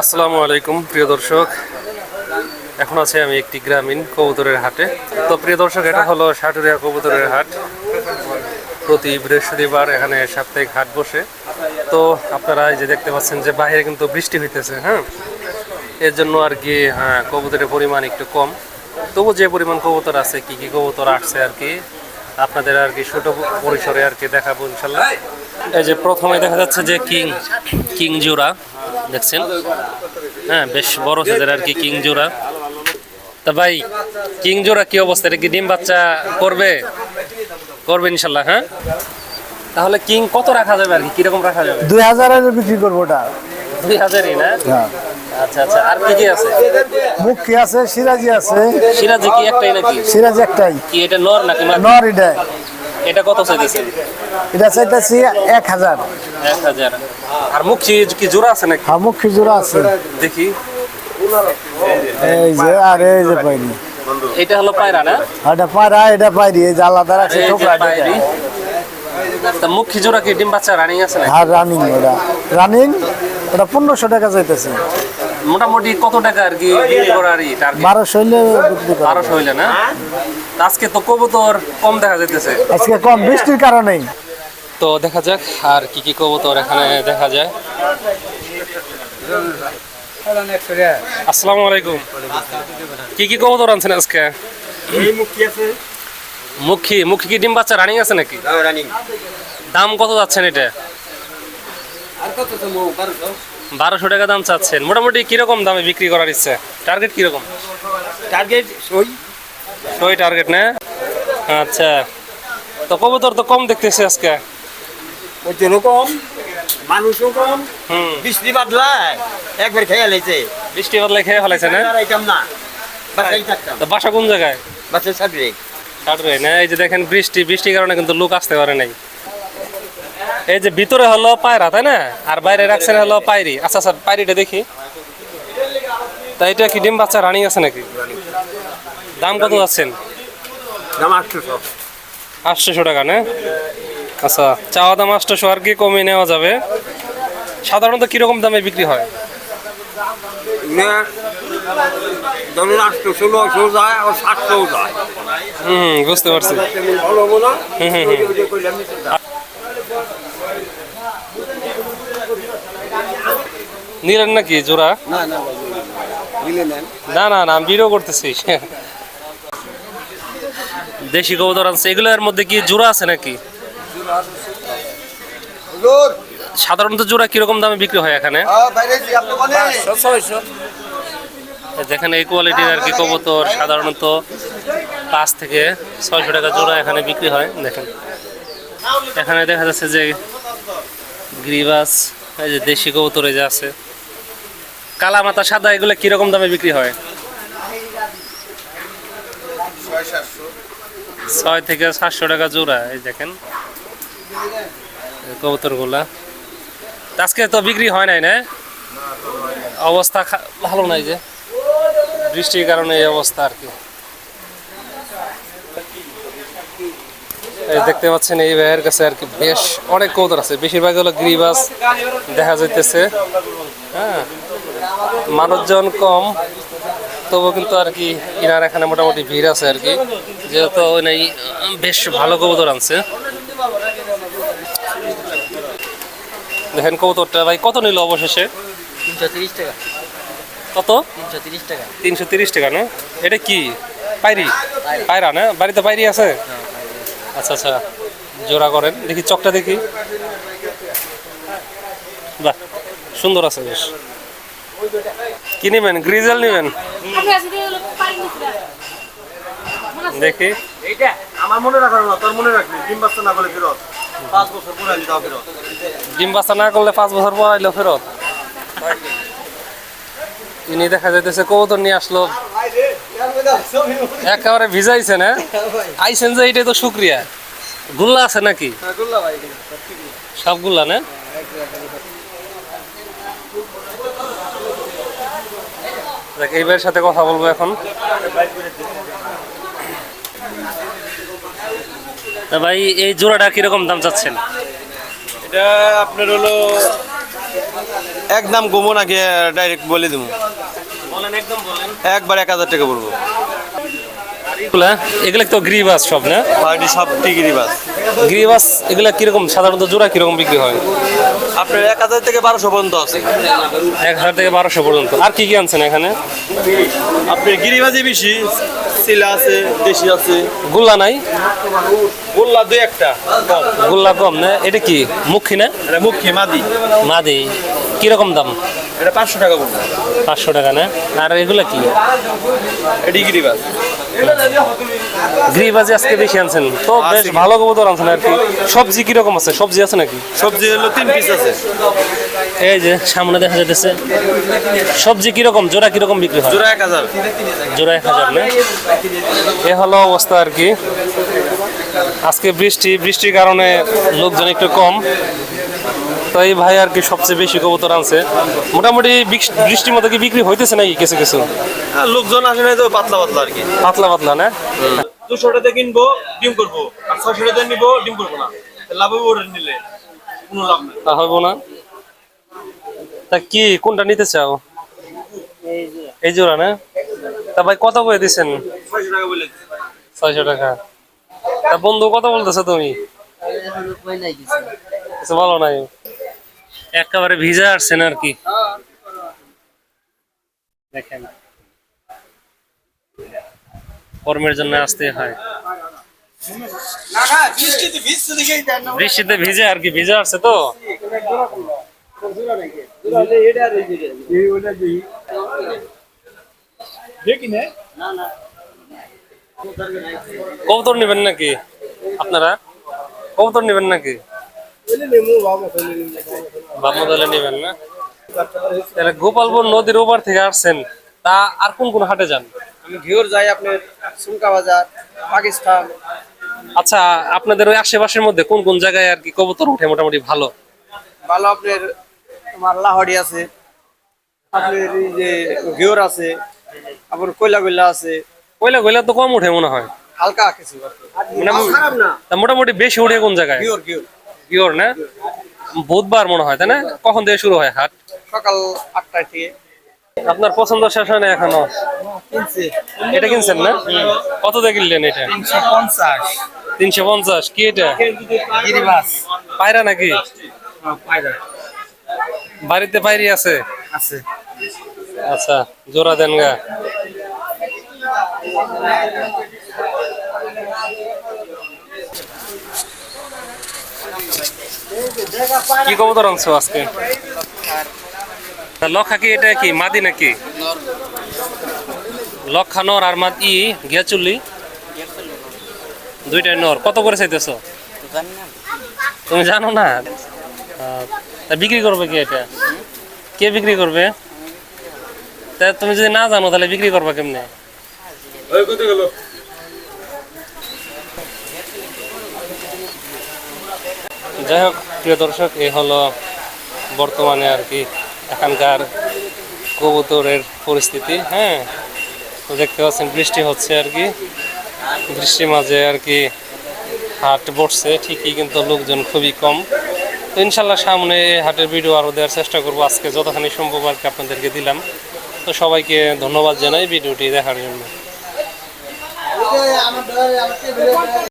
আসসালামু আলাইকুম, প্রিয় দর্শক। এখন আছে আমি একটি গ্রামীণ কবুতরের হাটে। তো প্রিয় দর্শক, এটা হলো সাটুরিয়া কবুতরের হাট। প্রতি বৃহস্পতিবার এখানে সাপ্তাহিক হাট বসে। তো আপনারা এই যে দেখতে পাচ্ছেন যে বাইরে কিন্তু বৃষ্টি হইতেছে হ্যাঁ? এর জন্য আর কি হ্যাঁ কবুতরের পরিমাণ একটু কম। তবু যে পরিমাণ কবুতর আছে, কি কি কবুতর আসছে আর কি, আপনাদের আর কি ছোট পরিসরে আর কি দেখাবো ইনশাল্লাহ। এই যে প্রথমে দেখা যাচ্ছে যে কিং কিং জোড়া দেখছেন? হ্যাঁ বেশ বড় সাইজের আর কি কিং জোড়া। তা ভাই কিং জোড়া কি অবস্থা? এটা কি ডিম বাচ্চা করবে? করবে ইনশাল্লাহ হ্যাঁ? তাহলে কিং কত রাখা যাবে আর কি? কীরকম রাখা যাবে? দুই হাজারের বিক্রি করব ওটা। দুই হাজারই না? আচ্ছা আচ্ছা আর কি কি আছে? মুখী আছে সিরাজি আছে। সিরাজি কি একটাই নাকি? সিরাজি একটাই। কি এটা নর নাকি নর এটা এটা কত চাইতেছে? এটা চাইতেছি এক হাজার। এক হাজার। আর মুখ কি- জোড়া আছে নাকি? হ্যাঁ মুখী জোড়া আছে? দেখি। এই যে আর এই যে পাইনি। এটা হলো পায়রা না? এটা পায়রা এটা পাইরি এই যে আলাদা রাখছে ঠোকরা পায়রি। মুখ জোড়া কি? ডিম বাচ্চা রানিং আছে নাকি? আর রানিং ওটা। রানিং ওটা পনেরোশো টাকা চাইতেছে। মোটামুটি কত টাকা আর কি বিক্রি করার টার্গেট বারোশো হইলে বারোশো হইলে না? আজকে তো কবুতর কম দেখা যাইতেছে। আজকে কম বৃষ্টির কারণেই। তো দেখা যাক আর কি কি কবুতর এখানে দেখা যায়। আসসালামু আলাইকুম। কি কি কবুতর আনছেন আজকে? মুখী মুখী কি ডিম বাচ্চা রানিং আছে নাকি? দাম কত যাচ্ছেন এটা? বারোশো। টাকা দাম চাচ্ছেন। মোটামুটি কীরকম দামে বিক্রি করার ইচ্ছে? টার্গেট কীরকম? টার্গেট সই ওই টার্গেট না? আচ্ছা। তো কবুতর তো কম দেখতেছি আজকে। ওজনও কম মানুষও কম বৃষ্টি বাদলায় একবার খেয়ে লেছে বৃষ্টি বদলে খেয়ে ফেলাইছে না? আইতাম না বাসাই থাকতাম। তো বাসা কোন জায়গায়? বাসা সাবরে কাটবে না? এই যে দেখেন বৃষ্টি বৃষ্টির কারণে কিন্তু লোক আসতে পারে নাই। এই যে ভিতরে হলো পায়রা তাই না? আর বাইরে রাখছেন হলো পায়রি। আচ্ছা আচ্ছা পায়রিটা দেখি। তা এটা কি ডিম বাচ্চা রানিং আছে নাকি? দাম কত যাচ্ছেন? দাম আটশো সব আটশোশো টাকা না? আচ্ছা চাওয়া দাম আটশোশো আর কি কমিয়ে নেওয়া যাবে? সাধারণত কীরকম দামে বিক্রি হয়? না ধরুন আটশো ষোলোশো যায় আর সাতশো যায়। হুম হুম, বুঝতে পারছি। হুম, হুম, হুম। নিলেন নাকি জোড়া? না না না না আমি ভিডিও করতেছি। দেশি কবুতর আনছে এগুলোর মধ্যে কি জোড়া আছে নাকি? সাধারণত জোড়া কীরকম দামে বিক্রি হয় এখানে? যেখানে এই কোয়ালিটির আর কি কবুতর সাধারণত পাঁচ থেকে ছয়শো টাকা জোড়া এখানে বিক্রি হয় দেখেন। এখানে দেখা যাচ্ছে যে গ্রিবাস এই যে দেশি কবুতর এই যে আছে। কালা মাথা সাদা এগুলো কীরকম দামে বিক্রি হয়? ছয় থেকে সাতশো টাকা জোড়া, এই দেখেন কবুতরগুলা আজকে তো বিক্রি হয় নাই, না? অবস্থা ভালো নাই যে। বৃষ্টির কারণে এই অবস্থা আর কি। দেখতে পাচ্ছেন, এই ভাইয়ের কাছে আর কি বেশ অনেক কবুতর আছে। বেশিরভাগ হলো গ্রিবাস দেখা যাইতেছে হ্যাঁ মানুষজন কম। তবু কিন্তু আর কি ইনার এখানে মোটামুটি ভিড় আছে আর কি। যেহেতু ওই বেশ ভালো কবুতর আনছে। দেখেন কবুতরটা ভাই কত নিল অবশেষে? তিনশো তিরিশ টাকা। কত? তিনশো তিরিশ টাকা। তিনশো তিরিশ টাকা না? এটা কি? পাইরি পায়রা। না? বাড়িতে পাইরি আছে? আচ্ছা আচ্ছা। জোড়া করেন। দেখি চকটা দেখি। বাহ সুন্দর আছে বেশ। কি নেবেন? গ্রিজেল নেবেন? দেখি। এইটা আমার মনে রাখার না তোর মনে রাখবি ডিম বাচ্চা না বলে ফেরত। পাঁচ বছর পরে আমি দাও ফেরত। ডিম বাচ্চা না করলে পাঁচ বছর পর আইলো ফেরত। ইনি দেখা যাইতেছে কবুতর নিয়ে আসলো। একেবারে ভিজাইছে না আইসেন যে এটাই তো শুক্রিয়া গুল্লা আছে নাকি? সবগুলা না? দেখ এইবার সাথে কথা বলব এখন। তা ভাই এই জোড়াটা কীরকম দাম চাচ্ছেন? এটা আপনার হলো একদম কমো নাকি ডাইরেক্ট বলে দেবো। বলেন একদম বলেন। একবার এক হাজার টাকা বলব। এগুলা এগুলা তো গ্রিবাস সব না? পার্টি সব টিকিরি বাস গ্রিবাস এগুলা কীরকম সাধারণত জোড়া কীরকম বিক্রি হয়? আপনার এক হাজার থেকে বারোশো পর্যন্ত আছে। এক হাজার থেকে বারোশো পর্যন্ত। আর কি কি আনছেন এখানে? আপনার গিরিবাজি বেশি সিলা আছে দেশি আছে। গুল্লা নাই? গোল্লা দুই একটা কম। গুল্লা কম না? এটা কি মুখী না? এটা মুখে মাদি। মাদি। কীরকম দাম? এটা পাঁচশো টাকা পাঁচশো টাকা না? আর এগুলা কি? এটি গিরিবাজ। গ্রিবাজি আজকে বেশি আনছেন। তো বেশ ভালো কবুতর আনছেন আর কি। সবজি কীরকম আছে? সবজি আছে নাকি? সবজি হলো তিন পিস আছে। এই যে সামনে দেখা যাচ্ছে সবজি কীরকম? জোড়া কীরকম বিক্রি হয়? জোড়া এক হাজার। জোড়া এক হাজার না? এ হলো অবস্থা আর কি। আজকে বৃষ্টি বৃষ্টির কারণে লোকজন একটু কম। তো এই ভাই আর কি সবচেয়ে বেশি কবুতর আনছে। মোটামুটি বৃষ- বৃষ্টির মতো কি বিক্রি হইতেছে নাকি কিছু কিছু? হ্যাঁ, লোকজন আসে না তো পাতলা পাতলা আর কি। পাতলা পাতলা না? দুশো টাকা কিনবো ডিম করব। আর ছয়শো টাকা নিবো ডিম করব না। লাভ হবে ওটা নিলে। কোনো লাভ নেই। তা না? তা কি কোনটা নিতে চাও? এই জোড়া না? তা ভাই কত করে দিছেন? ছয়শো টাকা বলে ছয়শো টাকা। তা বন্ধু কত বলতেছো তুমি? নাই কিছু ভালো নাই? একেবারে ভিজা আসছেন আর কি। দেখেন। কর্মের জন্য আসতে হয়। বৃষ্টিতে ভিজে আর কি, ভিজে আসছে তো? কবুতর নেবেন নাকি আপনারা? কবুতর নেবেন নাকি? বামদলে নেবেন না। তাহলে গোপালপুর নদীর ওপার থেকে আসছেন তা আর কোন কোন হাটে যান? আমি ঘিওর যাই আপনার সুমকা বাজার পাকিস্তান। আচ্ছা আপনাদের ওই আশেপাশের মধ্যে কোন কোন জায়গায় আর কি কবুতর উঠে মোটামুটি ভালো? ভালো আপনার তোমার লাহড়ি আছে আপনার এই যে ঘিওর আছে আপনার কয়লা কয়লা আছে। কয়লা কয়লা তো কম উঠে মনে হয়। হালকা কিছু মানে না। মোটামুটি বেশি উঠে কোন জায়গায়? ঘিওর ঘিওর। পিওর না? বুধবার মনে হয় তাই না? কখন থেকে শুরু হয় হাট? সকাল আটটায় থেকে। আপনার পছন্দ শেষ হয় না এখনও? এটা কিনছেন না? কত দিয়ে কিনলেন এটা? তিনশো পঞ্চাশ। কি এটা? পায়রা। নাকি? বাড়িতে পায়রি আছে? আছে। আচ্ছা জোড়া দেন গা। কি কবুতর আনছো আজকে? লক্ষা কি, এটা কি, মাদি নাকি? লক্ষা নর আর মাদ গিয়া চুল্লি দুইটাই নর। কত করে চাইতেছ? তুমি জানো না? বিক্রি করবে কি এটা? কে বিক্রি করবে? তা তুমি যদি না জানো, তাহলে বিক্রি করবা কেমনে? যাই হোক, প্রিয় দর্শক, এই হলো বর্তমানে আর কি এখানকার কবুতরের পরিস্থিতি হ্যাঁ? দেখতে পাচ্ছেন, বৃষ্টি হচ্ছে আর কি। বৃষ্টির মাঝে আর কি হাট বসছে, ঠিকই কিন্তু লোকজন খুবই কম। তো ইনশাল্লাহ সামনে হাটের ভিডিও আরও দেওয়ার চেষ্টা করব। আজকে যতখানি সম্ভব আর কি আপনাদেরকে দিলাম। তো সবাইকে ধন্যবাদ জানাই ভিডিওটি দেখার জন্য।